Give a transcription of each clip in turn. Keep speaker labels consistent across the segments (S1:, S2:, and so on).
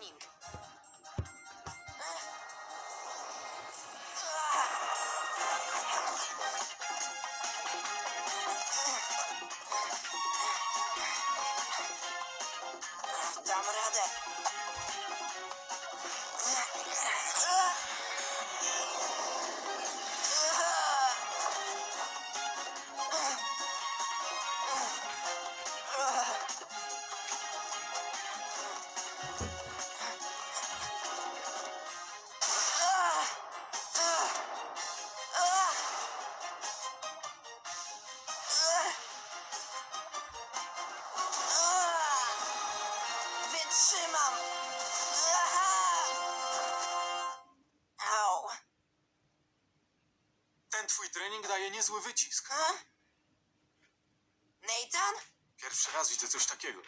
S1: benim.
S2: Tamam hadi. Trening daje niezły wycisk.
S1: A? Nathan?
S2: Pierwszy raz widzę coś takiego.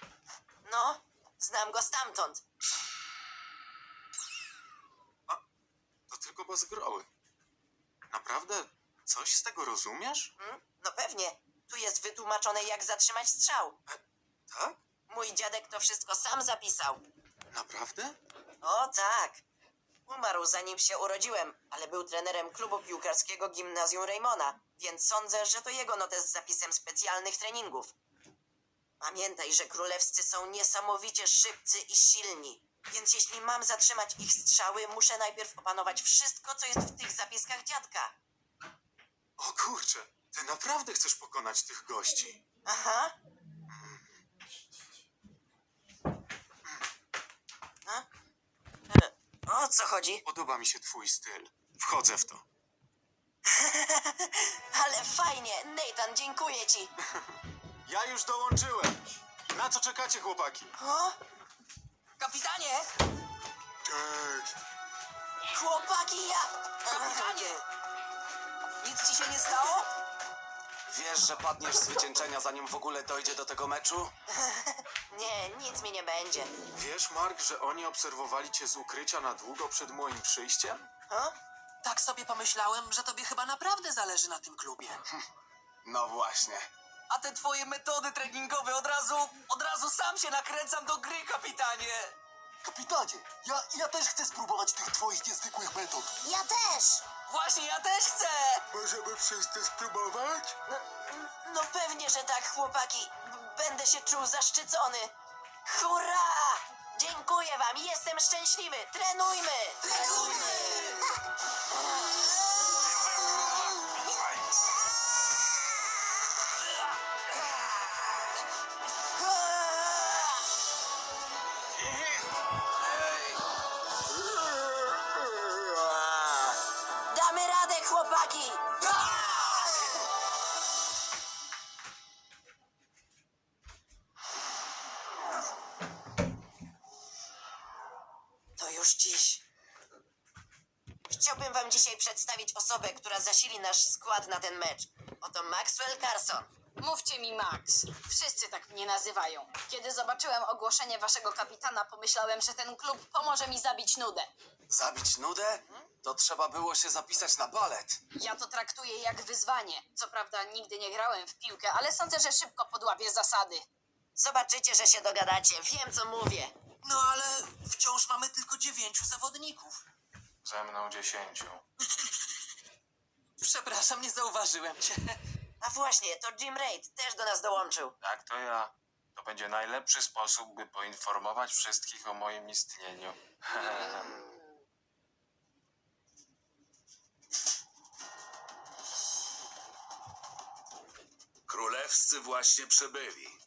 S1: No, znam go stamtąd.
S2: To tylko bazgroły. Naprawdę? Coś z tego rozumiesz?
S1: Hmm? No pewnie. Tu jest wytłumaczone, jak zatrzymać strzał.
S2: Tak?
S1: Mój dziadek to wszystko sam zapisał.
S2: Naprawdę?
S1: O tak. Umarł zanim się urodziłem, ale był trenerem klubu piłkarskiego gimnazjum Raymona, więc sądzę, że to jego notes z zapisem specjalnych treningów. Pamiętaj, że królewscy są niesamowicie szybcy i silni, więc jeśli mam zatrzymać ich strzały, muszę najpierw opanować wszystko, co jest w tych zapiskach dziadka.
S2: O kurczę, ty naprawdę chcesz pokonać tych gości.
S1: Aha. A? O co chodzi?
S2: Podoba mi się twój styl. Wchodzę w to.
S1: Ale fajnie, Nathan, dziękuję ci.
S2: Ja już dołączyłem. Na co czekacie, chłopaki?
S1: O? Kapitanie!
S2: Cześć.
S1: Chłopaki, ja... Kapitanie! Nic ci się nie stało?
S3: Wiesz, że padniesz z wycieńczenia, zanim w ogóle dojdzie do tego meczu?
S1: Nie, nic mi nie będzie.
S2: Wiesz, Mark, że oni obserwowali cię z ukrycia na długo przed moim przyjściem?
S1: O?
S4: Tak sobie pomyślałem, że tobie chyba naprawdę zależy na tym klubie.
S3: No właśnie.
S4: A te twoje metody treningowe od razu, od razu sam się nakręcam do gry, kapitanie.
S5: Kapitanie, ja, ja też chcę spróbować tych twoich niezwykłych metod.
S1: Ja też!
S4: Właśnie, ja też chcę.
S2: Możemy wszyscy spróbować?
S1: No, no pewnie, że tak, chłopaki. B- Będę się czuł zaszczycony. Hurra! Dziękuję wam, jestem szczęśliwy. Trenujmy! Trenujmy! Damy radę, chłopaki! Już dziś. Chciałbym wam dzisiaj przedstawić osobę, która zasili nasz skład na ten mecz. Oto Maxwell Carson.
S6: Mówcie mi Max. Wszyscy tak mnie nazywają. Kiedy zobaczyłem ogłoszenie waszego kapitana, pomyślałem, że ten klub pomoże mi zabić nudę.
S3: Zabić nudę? To trzeba było się zapisać na balet.
S6: Ja to traktuję jak wyzwanie. Co prawda nigdy nie grałem w piłkę, ale sądzę, że szybko podłapię zasady.
S1: Zobaczycie, że się dogadacie. Wiem, co mówię.
S4: No ale wciąż mamy tylko dziewięciu zawodników.
S2: Ze mną dziesięciu.
S4: Przepraszam, nie zauważyłem cię.
S1: A właśnie, to Jim Raid też do nas dołączył.
S7: Tak, to ja. To będzie najlepszy sposób, by poinformować wszystkich o moim istnieniu.
S8: Królewscy właśnie przybyli.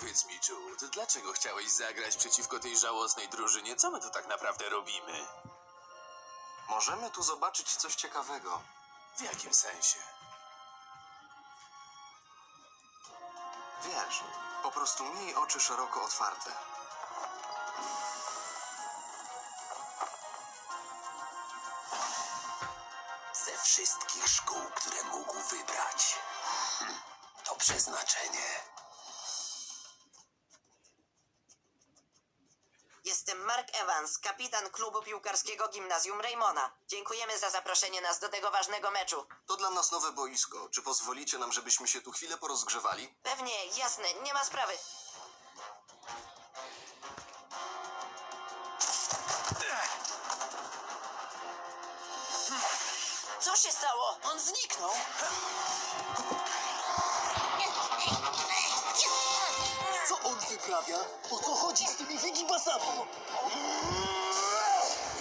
S8: Powiedz mi, Jude, dlaczego chciałeś zagrać przeciwko tej żałosnej drużynie? Co my tu tak naprawdę robimy?
S3: Możemy tu zobaczyć coś ciekawego.
S8: W jakim sensie?
S3: Wiesz, po prostu miej oczy szeroko otwarte.
S8: Ze wszystkich szkół, które mógł wybrać, to przeznaczenie.
S1: Jestem Mark Evans, kapitan klubu piłkarskiego Gimnazjum Raymona. Dziękujemy za zaproszenie nas do tego ważnego meczu.
S3: To dla nas nowe boisko. Czy pozwolicie nam, żebyśmy się tu chwilę porozgrzewali?
S1: Pewnie, jasne, nie ma sprawy. Co się stało? On zniknął.
S5: O co chodzi z tymi wygibasami?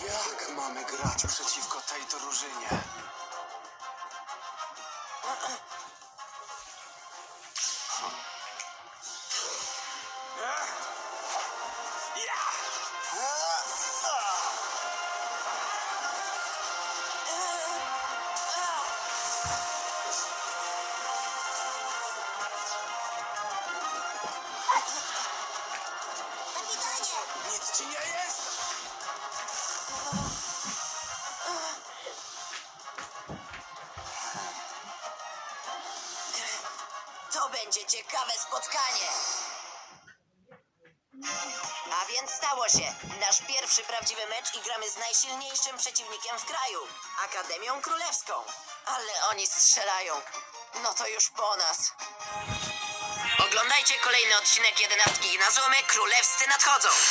S3: Jak mamy grać przeciwko tej drużynie?
S1: będzie ciekawe spotkanie. A więc stało się. Nasz pierwszy prawdziwy mecz i gramy z najsilniejszym przeciwnikiem w kraju Akademią Królewską. Ale oni strzelają. No to już po nas. Oglądajcie kolejny odcinek jedenastki na Zoomy Królewscy nadchodzą.